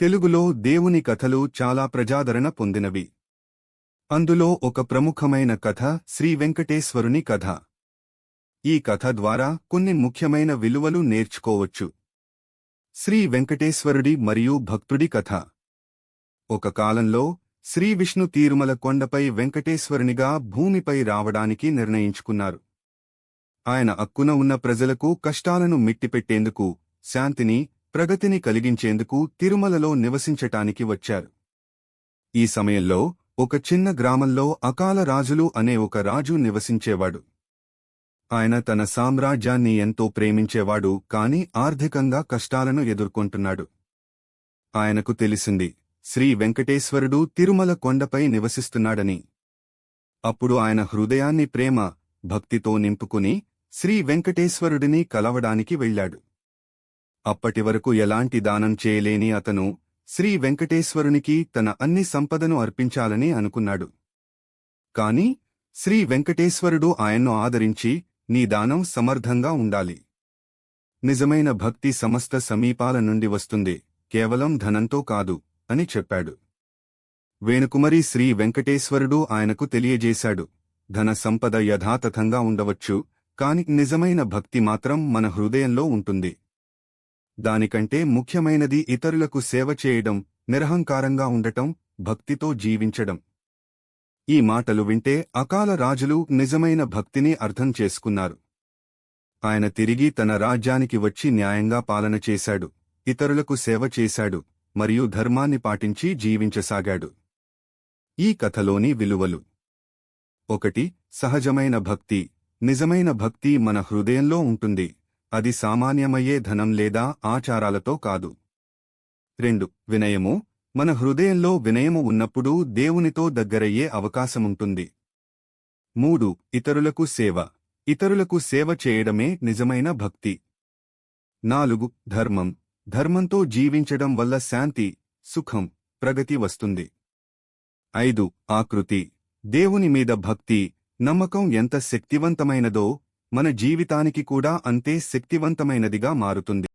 తెలుగులో దేవుని కథలు చాలా ప్రజాదరణ పొందినవి. అందులో ఒక ప్రముఖమైన కథ శ్రీ వెంకటేశ్వరుని కథ. ఈ కథ ద్వారా కొన్ని ముఖ్యమైన విలువలు నేర్చుకోవచ్చు. శ్రీ వెంకటేశ్వరుడి మరియు భక్తుడి కథ. ఒక కాలంలో శ్రీ విష్ణు తీరుమల కొండపై వెంకటేశ్వరునిగా భూమిపై రావడానికి నిర్ణయించుకున్నారు. ఆయన అక్కున ఉన్న ప్రజలకు కష్టాలను మిట్టిపెట్టేందుకు శాంతిని ప్రగతిని కలిగించేందుకు తిరుమలలో నివసించటానికి వచ్చారు. ఈ సమయంలో ఒక చిన్న గ్రామంలో అకాల రాజులు అనే ఒక రాజు నివసించేవాడు. ఆయన తన సామ్రాజ్యాన్ని ఎంతో ప్రేమించేవాడు కాని ఆర్థికంగా కష్టాలను ఎదుర్కొంటున్నాడు. ఆయనకు తెలిసింది శ్రీ వెంకటేశ్వరుడు తిరుమల కొండపై నివసిస్తున్నాడని. అప్పుడు ఆయన హృదయాన్ని ప్రేమ భక్తితో నింపుకుని శ్రీ వెంకటేశ్వరుడిని కలవడానికి వెళ్ళాడు. అప్పటివరకు ఎలాంటి దానం చేయలేని అతను శ్రీ వెంకటేశ్వరునికి తన అన్ని సంపదను అర్పించాలని అనుకున్నాడు. కాని శ్రీ వెంకటేశ్వరుడు ఆయన్ను ఆదరించి నీ దానం సమర్థంగా ఉండాలి. నిజమైన భక్తి సమస్త సమీపాల నుండి వస్తుంది కేవలం ధనంతో కాదు అని చెప్పాడు. వేణుకుమరి శ్రీ వెంకటేశ్వరుడు ఆయనకు తెలియజేశాడు ధన సంపద యథాతథంగా ఉండవచ్చు కాని నిజమైన భక్తి మాత్రం మన హృదయంలో ఉంటుంది. దానికంటే ముఖ్యమైనది ఇతరులకు సేవ చేయడం నిరహంకారంగా ఉండటం భక్తితో జీవించడం. ఈ మాటలు వింటే అకాల రాజులు నిజమైన భక్తిని అర్థం చేసుకున్నారు. ఆయన తిరిగి తన రాజ్యానికి వచ్చి న్యాయంగా పాలన చేశాడు ఇతరులకు సేవ చేశాడు మరియు ధర్మాన్ని పాటించి జీవించసాగాడు. ఈ కథలోని విలువలు. ఒకటి సహజమైన భక్తి. నిజమైన భక్తి మన హృదయంలో ఉంటుంది. అది సామాన్యమయ్యే ధనం లేదా ఆచారాలతో కాదు. రెండు వినయము. మన హృదయంలో వినయము ఉన్నప్పుడు దేవునితో దగ్గరయ్యే అవకాశముంటుంది. మూడు ఇతరులకు సేవ. ఇతరులకు సేవ చేయడమే నిజమైన భక్తి. నాలుగు ధర్మం. ధర్మంతో జీవించడం వల్ల శాంతి సుఖం ప్రగతి వస్తుంది. ఐదు ఆకృతి. దేవుని మీద భక్తి నమ్మకం ఎంత శక్తివంతమైనదో మన జీవితానికి కూడా అంతే శక్తివంతమైనదిగా మారుతుంది.